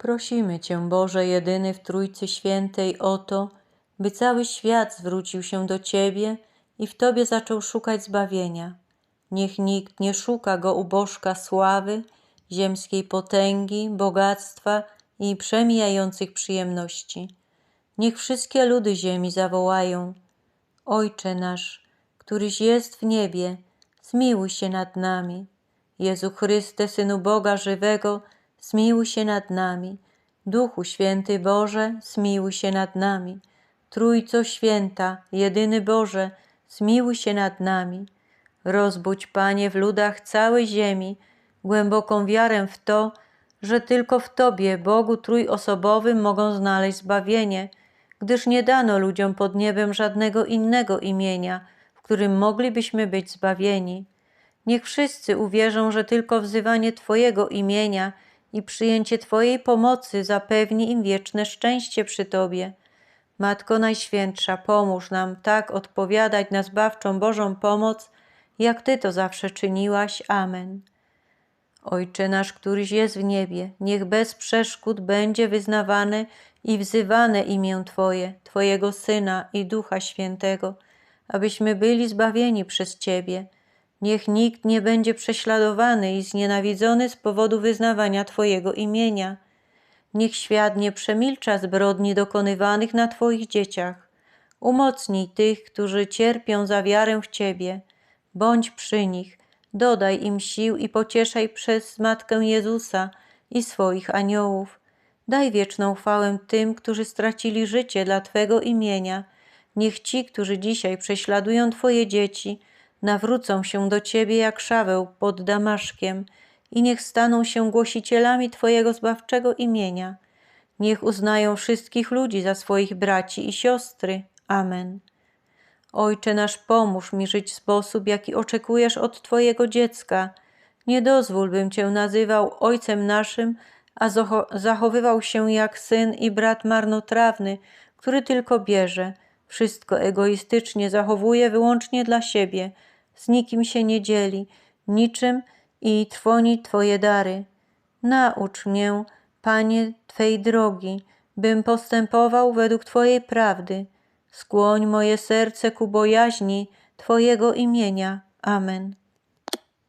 Prosimy Cię, Boże jedyny w Trójcy Świętej, o to, by cały świat zwrócił się do Ciebie i w Tobie zaczął szukać zbawienia. Niech nikt nie szuka go u bożka sławy, ziemskiej potęgi, bogactwa i przemijających przyjemności. Niech wszystkie ludy ziemi zawołają: Ojcze nasz, któryś jest w niebie, zmiłuj się nad nami. Jezu Chryste, Synu Boga żywego, zmiłuj się nad nami. Duchu Święty Boże, zmiłuj się nad nami. Trójco Święta, jedyny Boże, zmiłuj się nad nami. Rozbudź, Panie, w ludach całej ziemi głęboką wiarę w to, że tylko w Tobie, Bogu trójosobowym, mogą znaleźć zbawienie, gdyż nie dano ludziom pod niebem żadnego innego imienia, w którym moglibyśmy być zbawieni. Niech wszyscy uwierzą, że tylko wzywanie Twojego imienia i przyjęcie Twojej pomocy zapewni im wieczne szczęście przy Tobie. Matko Najświętsza, pomóż nam tak odpowiadać na zbawczą Bożą pomoc, jak Ty to zawsze czyniłaś. Amen. Ojcze nasz, któryś jest w niebie, niech bez przeszkód będzie wyznawane i wzywane imię Twoje, Twojego Syna i Ducha Świętego, abyśmy byli zbawieni przez Ciebie. Niech nikt nie będzie prześladowany i znienawidzony z powodu wyznawania Twojego imienia. Niech świat nie przemilcza zbrodni dokonywanych na Twoich dzieciach. Umocnij tych, którzy cierpią za wiarę w Ciebie. Bądź przy nich, dodaj im sił i pocieszaj przez Matkę Jezusa i swoich aniołów. Daj wieczną chwałę tym, którzy stracili życie dla Twego imienia. Niech ci, którzy dzisiaj prześladują Twoje dzieci, nawrócą się do Ciebie jak szaweł pod Damaszkiem i niech staną się głosicielami Twojego zbawczego imienia. Niech uznają wszystkich ludzi za swoich braci i siostry. Amen. Ojcze nasz, pomóż mi żyć w sposób, jaki oczekujesz od Twojego dziecka. Nie dozwól, bym Cię nazywał Ojcem naszym, a zachowywał się jak syn i brat marnotrawny, który tylko bierze, wszystko egoistycznie zachowuje wyłącznie dla siebie, z nikim się nie dzieli, niczym i trwoni Twoje dary. Naucz mnie, Panie, Twej drogi, bym postępował według Twojej prawdy. Skłoń moje serce ku bojaźni Twojego imienia. Amen.